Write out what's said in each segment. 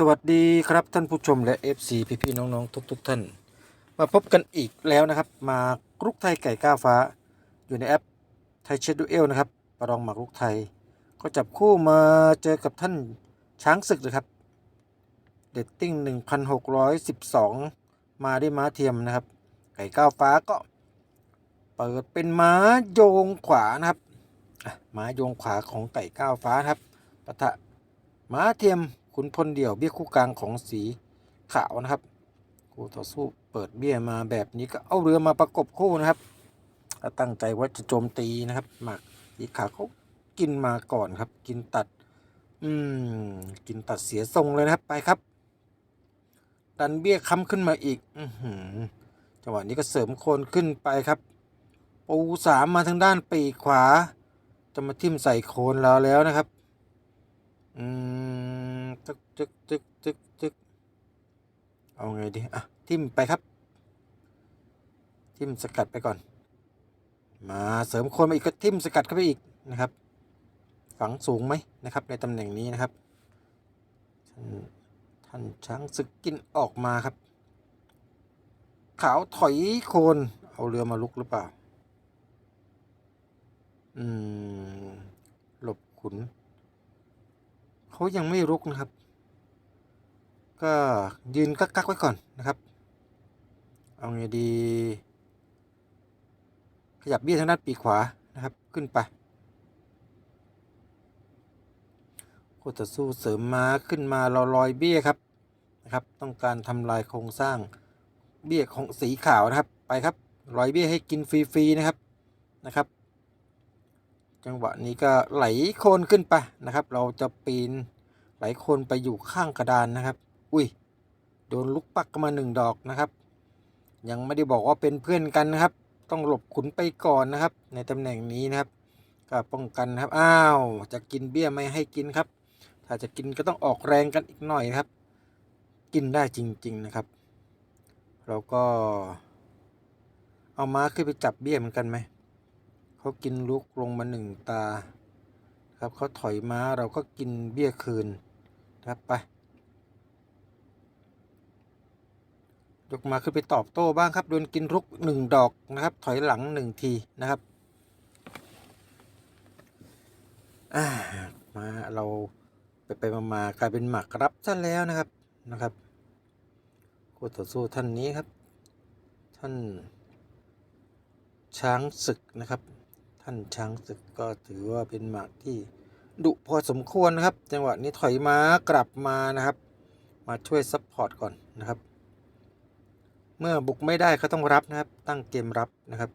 สวัสดีครับท่านผู้ชมและ FC พี่ๆน้องๆ ทุกๆท่าน มาพบกันอีกแล้วนะครับ มากรุกไทยไก่ก้าวฟ้า อยู่ในแอปไทยเชดดูเอลนะครับประลองหมากรุกไทย ก็จับคู่มาเจอกับท่านช้างศึกนะครับเดตติ้ง 1612 มาด้วยม้าเทียมนะครับ ไก่ก้าวฟ้าก็ เปิดเป็นม้าโยงขวานะครับม้าโยงขวาของไก่ก้าวฟ้าครับปะทะม้าเทียม ขุนพลเดี่ยวเบี้ยคู่กลางของสีขาวนะครับคู่ต่อสู้เปิดเบี้ยมาแบบนี้ก็เอาเรือมาประกบคู่นะครับก็ตั้งใจว่าจะโจมตีนะครับ หมากสีขาวเขากินมาก่อนครับ กินตัด อืม กินตัดเสียทรงเลยนะครับไปครับ ดันเบี้ยค้ำขึ้นมาอีก อือหือจังหวะนี้ก็เสริมโคนขึ้นไปครับปูสามมาทางด้านปีกขวา จะมาทิ่มใส่โคนเราแล้วนะครับ อืม ตึกตึกตึกตึกตึกเอาไงดี อะ ทิมไปครับ ทิมสกัดไปก่อน มาเสริมโคนมาอีกก็ทิมสกัดเข้าไปอีกนะครับ ฝังสูงไหมนะครับ ในตำแหน่งนี้นะครับ ท่านนช้างศึกกินออกมาครับ ขาวถอยโคน เอาเรือมาลุกหรือเปล่า อืม หลบขุน เขายังไม่รุกนะครับ ก็ยืนกักกักๆไว้ก่อนนะครับ เอาไงดี ขยับเบี้ยทางด้านปีกขวานะครับขึ้นไปโคตรสู้เสริมมาขึ้นมาเราลอยเบี้ยครับนะครับ ต้องการทำลายโครงสร้างเบี้ยของสีขาวนะครับไปครับลอยเบี้ยให้กินฟรีๆนะครับนะครับ จังหวะนี้ก็ไหลโคนขึ้นไปนะครับ เราจะปีนไหลโคนไปอยู่ข้างกระดานนะครับ อุ้ย โดนลูกปักมาหนึ่งดอกนะครับ ยังไม่ได้บอกว่าเป็นเพื่อนกันนะครับ ต้องหลบขุนไปก่อนนะครับ ในตำแหน่งนี้นะครับก็ป้องกันครับ อ้าว จะกินเบี้ยไม่ให้กินครับ ถ้าจะกินก็ต้องออกแรงกันอีกหน่อยนะครับ กินได้จริง ๆนะครับ เราก็ เอาม้าขึ้นไปจับเบี้ยเหมือนกันไหม เขากินลุกลงมาหนึ่งตา ครับเขาถอยม้าเราก็กินเบี้ยคืนครับไป ยกมาขึ้นไปตอบโต้บ้างครับโดนกินรุกหนึ่งดอกนะครับ ถอยหลังหนึ่งทีนะครับามาเราไปไปมามากลายเป็นหมากรับซะแล้วนะครับนะครับคู่ต่อสู้ท่านนี้ครับ ท่าน ช้างศึกนะครับ ท่านช้างศึกก็ถือว่าเป็นหมากที่ดุพอสมควรนะครับ จังหวะนี้ถอยมากลับมานะครับ มาช่วยซัพพอร์ตก่อนนะครับ เมื่อบุกไม่ได้ก็ต้องรับนะครับ ตั้งเกมรับนะครับ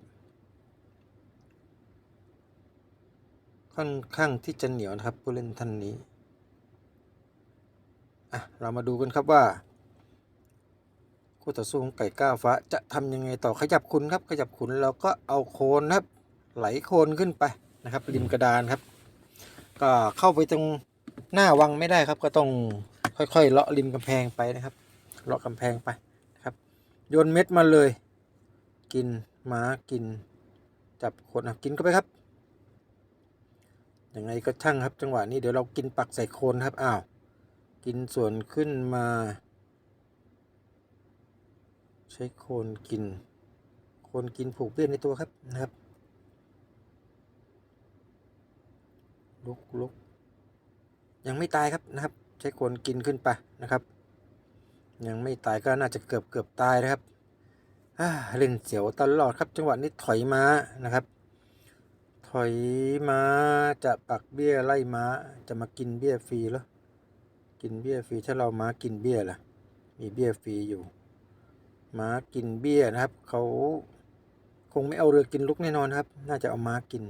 ค่อนข้างที่จะเหนียวนะครับผู้เล่นท่านนี้อะเรามาดูกันครับว่าคู่ต่อสู้ของไก่ก้าวฟ้าจะทำยังไงต่อขยับขุนครับ ขยับขุนเราก็เอาโคนนครับ ไหลโคนขึ้นไปนะครับริมกระดานครับ ก็เข้าไปตรงหน้าวังไม่ได้ครับ ก็ต้องค่อยๆเลาะริมกำแพงไปนะครับ เลาะกำแพงไป โยนเม็ดมาเลย กินหมากิน จับคนอะกินเข้าไปครับยังไงก็ช่างครับจังหวะนี้เดี๋ยวเรากินปักใส่โคนครับอ้าวกินส่วนขึ้นมา ใช้โคนกิน โคนกินผูกเบี้ยในตัวครับนะครับ ลุกลุกยังไม่ตายครับนะครับ ใช้โคนกินขึ้นไปนะครับ ยังไม่ตายก็น่าจะเกือบเกือบตายนะครับเล่นเสียวตลอดครับ จังหวะนี้ถอยม้านะครับ ถอยม้าจะปักเบี้ยไล่ม้าจะมากินเบี้ยฟรีเหรอกินเบี้ยฟรีถ้าเราม้ากินเบี้ยล่ะ มีเบี้ยฟรีอยู่ ม้ากินเบี้ยนะครับเขาคงไม่เอาเรือกินลุกแน่นอนครับ น่าจะเอาม้ากิน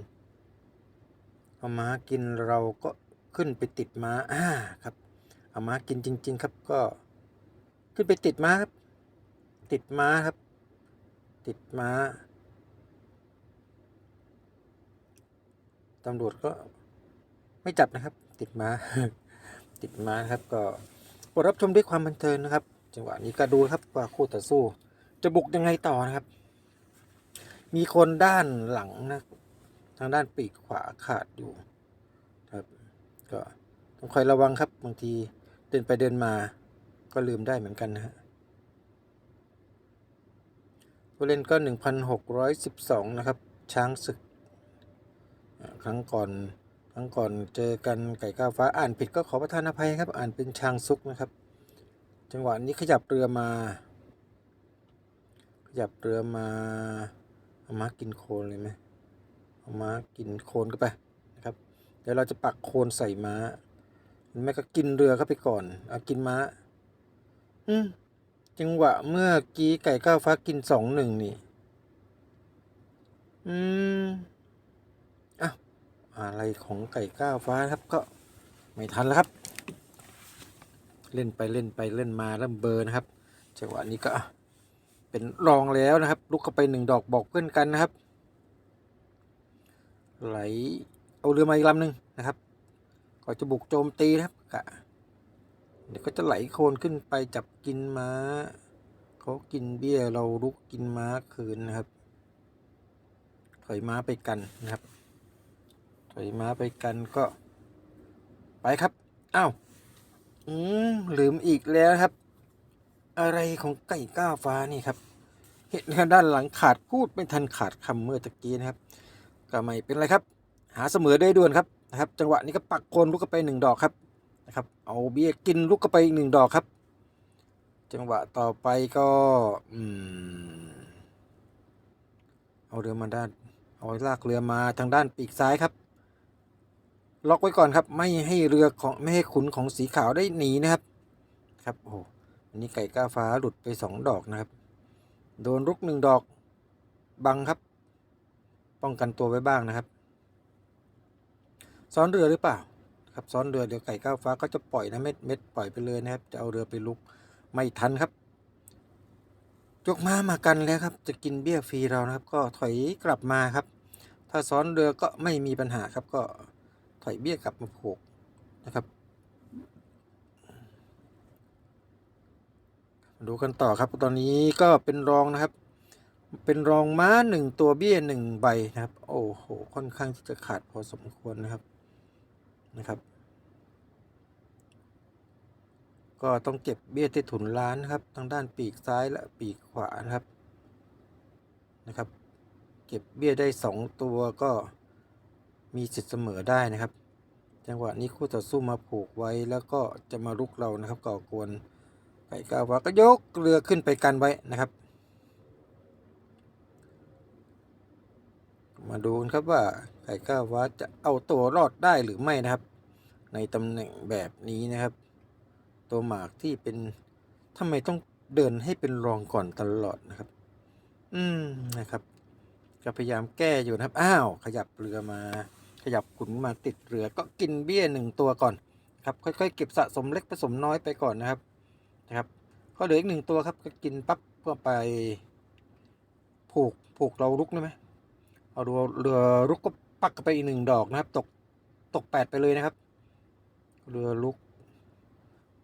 เอาม้ากินเราก็ขึ้นไปติดม้าอ่าครับ เอาม้ากินจริง ๆ ครับก็ ขึ้นไปติดม้าครับ ติดม้าครับ ติดม้าตำรวจก็ไม่จับนะครับ ติดม้า ติดม้าครับก็โปรดรับชมด้วยความบันเทิงนะครับ จังหวะนี้ก็ดูครับว่าคู่ต่อสู้ จะบุกยังไงต่อนะครับ มีคนด้านหลังนะ ทางด้านปีกขวาขาดอยู่ครับ ก็ต้องคอยระวังครับบางทีเดินไปเดินมา ก็ลืมได้เหมือนกันนะฮะผู้เล่นก็หนึ่งพันหกร้อยสิบสองนะครับ ช้างศึก ครั้งก่อน ครั้งก่อนเจอกันไก่ก้าวฟ้าอ่านผิดก็ขอประทานอภัยครับ อ่านเป็นช้างซุกนะครับ จังหวะนี้ขยับเรือมา ขยับเรือมาเอามากินโคลนเลยไหมเอามากินโคลนก็ไปนะครับ เดี๋ยวเราจะปักโคลนใส่ม้าไม่ก็กินเรือเข้าไปก่อนเอากินม้า อืมจังหวะเมื่อกี้ไก่ก้าวฟ้ากินสองหนึ่งนี่ อืมอะอะไรของไก่ก้าวฟ้าครับก็ไม่ทันแล้วครับ เล่นไปเล่นไปเล่นมาเริ่มเบอร์นะครับ จังหวะนี้ก็เป็นรองแล้วนะครับ ลุกเข้าไปหนึ่งดอกบอกเพื่อนกันนะครับ ไหลเอาเรือมาอีกลำหนึ่งนะครับ ก็จะบุกโจมตีนะครับกะ เดี๋ยวก็จะไหลโคลนขึ้นไปจับกินม้าเขากินเบี้ยเราลุกกินม้าคืนนะครับ ถอยม้าไปกันนะครับ ถอยม้าไปกันก็ ไปครับอ้าวอืมลืมอีกแล้วครับ อะไรของไก่ก้าวฟ้านี่ครับ เห็นด้านหลังขาดพูดไม่ทันขาดคำเมื่อตะกี้นะครับก็ไม่เป็นไรครับ หาเสมอได้ด่วนครับนะครับ จังหวะนี้ก็ปักโคนลูกไปหนึ่งดอกครับ นะครับ เอาเบี้ยกินลูกเข้าไปอีกหนึ่งดอกครับ จังหวะต่อไปก็อืมเอาเรือมาด้านเอาลากเรือมาทางด้านปีกซ้ายครับ ล็อกไว้ก่อนครับ ไม่ให้เรือของไม่ให้ขุนของสีขาวได้หนีนะครับ ครับโอ้โหอันนี้ไก่ก้าฟ้าหลุดไปสองดอกนะครับ โดนลุกหนึ่งดอกบังครับ ป้องกันตัวไว้บ้างนะครับ ซ้อนเรือหรือเปล่า ครับซ้อนเรือเดี๋ยวไก่ก้าวฟ้าก็จะปล่อยนะเม็ดเม็ดปล่อยไปเลยนะครับ จะเอาเรือไปลุกไม่ทันครับยกม้ามากันแล้วครับ จะกินเบี้ยฟรีเรานะครับ ก็ถอยกลับมาครับ ถ้าซ้อนเรือก็ไม่มีปัญหาครับก็ถอยเบี้ยกลับมาผูกนะครับ ดูกันต่อครับตอนนี้ก็เป็นรองนะครับ เป็นรองม้าหนึ่งตัวเบี้ยหนึ่งใบนะครับ โอ้โหค่อนข้างที่จะขาดพอสมควรนะครับ นะครับ ก็ต้องเก็บเบี้ยที่ถุนล้านนะครับทางด้านปีกซ้ายและปีกขวานะครับนะครับ เก็บเบี้ยได้สองตัวก็มีสิทธิ์เสมอได้นะครับ จังหวะนี้คู่ต่อสู้มาผูกไว้แล้วก็จะมาลุกเรานะครับก่อกวนไก่กาวาก็ยกเรือขึ้นไปกันไว้นะครับ มาดูนครับว่า ไก่ก้าวฟ้าจะเอาตัวรอดได้หรือไม่นะครับ ในตำแหน่งแบบนี้นะครับ ตัวหมากที่เป็นทำไมต้องเดินให้เป็นรองก่อนตลอดนะครับ อืมนะครับก็พยายามแก้อยู่นะครับ อ้าว ขยับเรือมา ขยับขุนมาติดเรือ ก็กินเบี้ยหนึ่งตัวก่อนครับ ค่อยๆ เก็บสะสมเล็กผสมน้อยไปก่อนนะครับ นะครับ ก็เหลืออีกหนึ่งตัวครับ ก็กินปั๊บเพื่อไป ผูก ผูกเราลุกได้ไหมเอาเรือเรือลุกก็ ปักไปอีกหนึ่งดอกนะครับ ตกตกแปดไปเลยนะครับ เรือลุก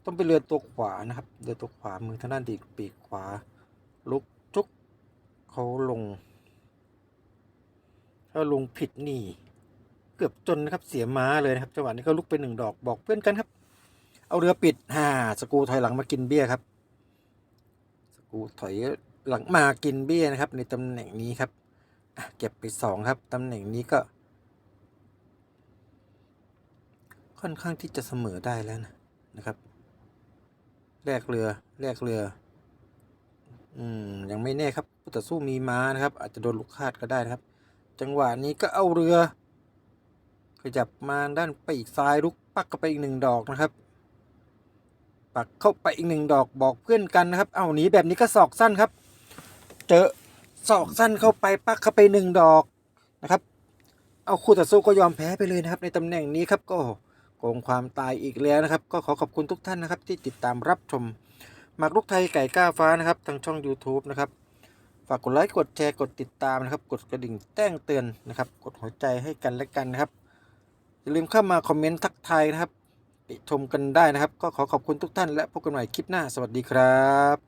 ต้องเป็นเรือตัวขวานะครับ เรือตัวขวามือทางด้านดีปีกขวา ลุกจุกเขาลง ถ้าลงผิดนี่ เกือบจนนะครับเสียม้าเลยนะครับจังหวะนี้ก็ลุกไปหนึ่งดอกบอกเพื่อนกันครับ เอาเรือปิดฮ่าสกูถอยหลังมากินเบี้ยครับ สกูถอยหลังมากินเบี้ยนะครับ ในตำแหน่งนี้ครับเก็บไปสองครับตำแหน่งนี้ก็ ค่อนข้างที่จะเสมอได้แล้วนะนะครับ แลกเรือแลกเรือ อืมยังไม่แน่ครับผู้ต่อสู้มีม้านะครับ อาจจะโดนลูกคาดก็ได้นะครับ จังหวะนี้ก็เอาเรือ ขยับมาด้านไปอีกซ้ายลุกปักเข้าไปอีกหนึ่งดอกนะครับ ปักเข้าไปอีกหนึ่งดอกบอกเพื่อนกันนะครับ เอาหนีแบบนี้ก็ศอกสั้นครับ เจอศอกสั้นเข้าไปปักเข้าไปหนึ่งดอกนะครับ เอาคู่ต่อสู้ก็ยอมแพ้ไปเลยนะครับ ในตำแหน่งนี้ครับก็ โกงความตายอีกแล้วนะครับ ก็ขอขอบคุณทุกท่านนะครับ ที่ติดตามรับชมหมากรุกไทยไก่ก้าฟ้านะครับ ทางช่อง YouTube นะครับ ฝากกดไลค์กดแชร์กดติดตามนะครับ กดกระดิ่งแจ้งเตือนนะครับ กดหัวใจให้กันและกันนะครับอย่าลืมเข้ามาคอมเมนต์ทักทายนะครับติชมกันได้นะครับ ก็ขอขอบคุณทุกท่านและพบกันใหม่คลิปหน้าสวัสดีครับ